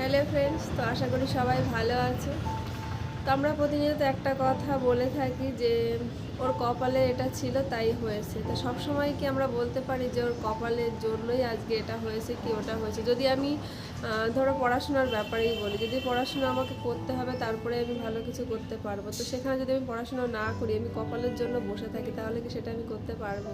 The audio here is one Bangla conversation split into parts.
হ্যালো ফ্রেন্ডস তো আশা করি সবাই ভালো আছে। তো আমরা প্রতিনিয়ত একটা কথা বলে থাকি যে ওর কপালে এটা ছিল, তাই হয়েছে। তো সব সময় কি আমরা বলতে পারি যে ওর কপালের জন্যই আজকে এটা হয়েছে, কি ওটা হয়েছে? যদি আমি ধরো পড়াশোনার ব্যাপারেই বলি, যদি পড়াশোনা আমাকে করতে হবে, তারপরে আমি ভালো কিছু করতে পারব। তো সেখানে যদি আমি পড়াশোনা না করি, আমি কপালের জন্য বসে থাকি, তাহলে কি সেটা আমি করতে পারব?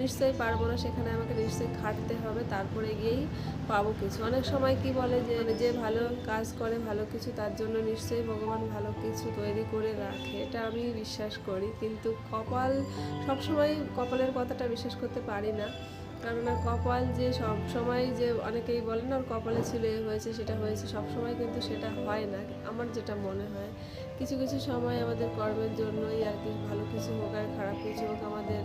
নিশ্চয়ই পারব না, সেখানে আমাকে নিশ্চয়ই খাটতে হবে, তারপরে গিয়েই পাবো কিছু। অনেক সময় কি বলে যে যে ভালো কাজ করে, ভালো কিছু, তার জন্য নিশ্চয়ই ভগবান ভালো কিছু তৈরি করে রাখে, এটা আমি বিশ্বাস করি। কিন্তু কপাল, সবসময় কপালের কথাটা বিশ্বাস করতে পারি না। কেননা কপাল যে সব সময় যে অনেকেই বলে না, ওর কপালে ছিল, এ হয়েছে, সেটা হয়েছে। সব সময় কিন্তু সেটা হয় না, আমার যেটা মনে হয়। কিছু কিছু সময় আমাদের কর্মের জন্যই আর কি ভালো কিছু হোক আর খারাপ কিছু হোক আমাদের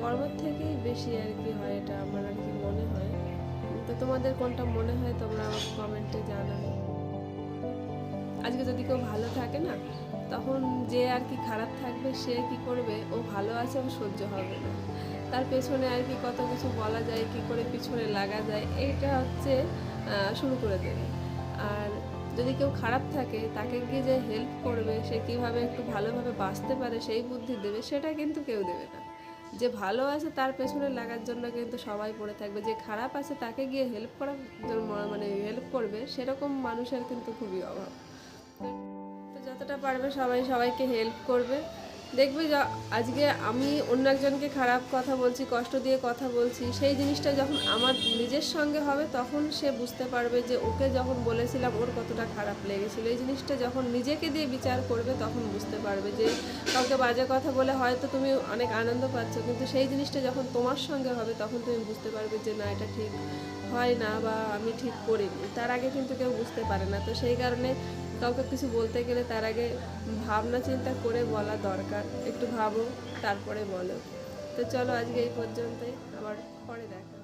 কর্মের থেকেই বেশি আর কি হয় এটা আমার আর কি মনে হয়। তো তোমাদের কোনটা মনে হয় তোমরা আমাকে কমেন্টে জানাবে। আজকে যদি কেউ ভালো থাকে না, তখন যে আর কি খারাপ থাকবে, সে কি করবে? ও ভালো আছে, ও সহ্য হবে না। তার পেছনে আর কি কত কিছু বলা যায়, কি করে পিছনে লাগা যায়, এটা হচ্ছে শুরু করে দেবে। আর যদি কেউ খারাপ থাকে, তাকে গিয়ে যে হেল্প করবে, সে কীভাবে একটু ভালোভাবে বাঁচতে পারে, সেই বুদ্ধি দেবে, সেটা কিন্তু কেউ দেবে না। যে ভালো আছে, তার পেছনে লাগার জন্য কিন্তু সবাই পড়ে থাকবে। যে খারাপ আছে, তাকে গিয়ে হেল্প করার মানে হেল্প করবে, সেরকম মানুষের কিন্তু খুবই অভাব। তো যতটা পারবে সবাই সবাইকে হেল্প করবে। দেখবে আজকে আমি অন্য একজনকে খারাপ কথা বলছি, কষ্ট দিয়ে কথা বলছি, সেই জিনিসটা যখন আমার নিজের সঙ্গে হবে তখন সে বুঝতে পারবে যে ওকে যখন বলেছিলাম ওর কতটা খারাপ লেগেছিল। এই জিনিসটা যখন নিজেকে দিয়ে বিচার করবে তখন বুঝতে পারবে যে কাউকে বাজে কথা বলে হয়তো তুমি অনেক আনন্দ পাচ্ছ, কিন্তু সেই জিনিসটা যখন তোমার সঙ্গে হবে তখন তুমি বুঝতে পারবে যে না, এটা ঠিক হয় না বা আমি ঠিক করিনি। তার আগে কিন্তু কেউ বুঝতে পারে না। তো সেই কারণে কাউকে কিছু বলতে গেলে তার আগে ভাবনা চিন্তা করে বলা দরকার। একটু ভাবো, তারপরে বলো। তো চলো আজকে এই পর্যন্তই। আবার পরে দেখা